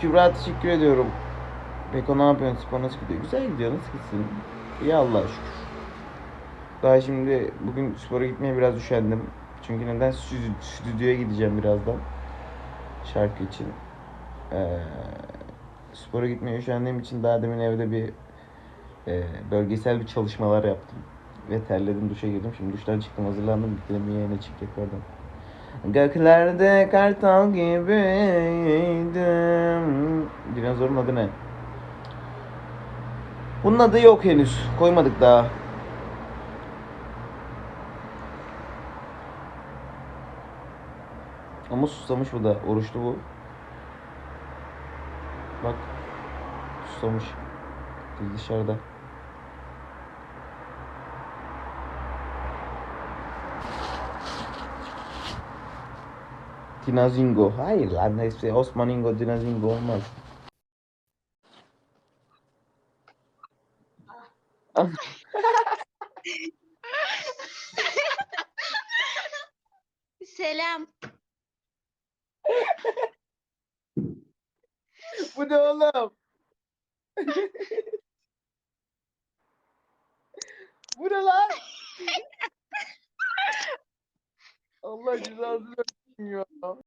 Kübra teşekkür ediyorum. Beko ne yapıyorsun? Spor nasıl gidiyor? Güzel gidiyor. Nasıl gitsin? İyi Allah'a şükür. Daha şimdi bugün spora gitmeye biraz üşendim. Çünkü neden? Stü- Stüdyoya gideceğim birazdan. Şarkı için. Ee, spora gitmeye üşendiğim için daha demin evde bir e, bölgesel bir çalışmalar yaptım. Ve terledim, duşa girdim. Şimdi duştan çıktım, hazırlandım. Gittim yayına çıkacak oradan. Göklerde kartal gibiydim. Dinozorun adı ne? Bunun adı yok henüz. Koymadık daha. Ama susamış bu da. Oruçlu bu. Bak. Susamış. Dışarıda. Dinazingo. Hayır lan hepsi Osmaningo, Dinazingo olmaz. Selam. Bu ne oğlum? Bu ne lan? Allah cezasını versin ya.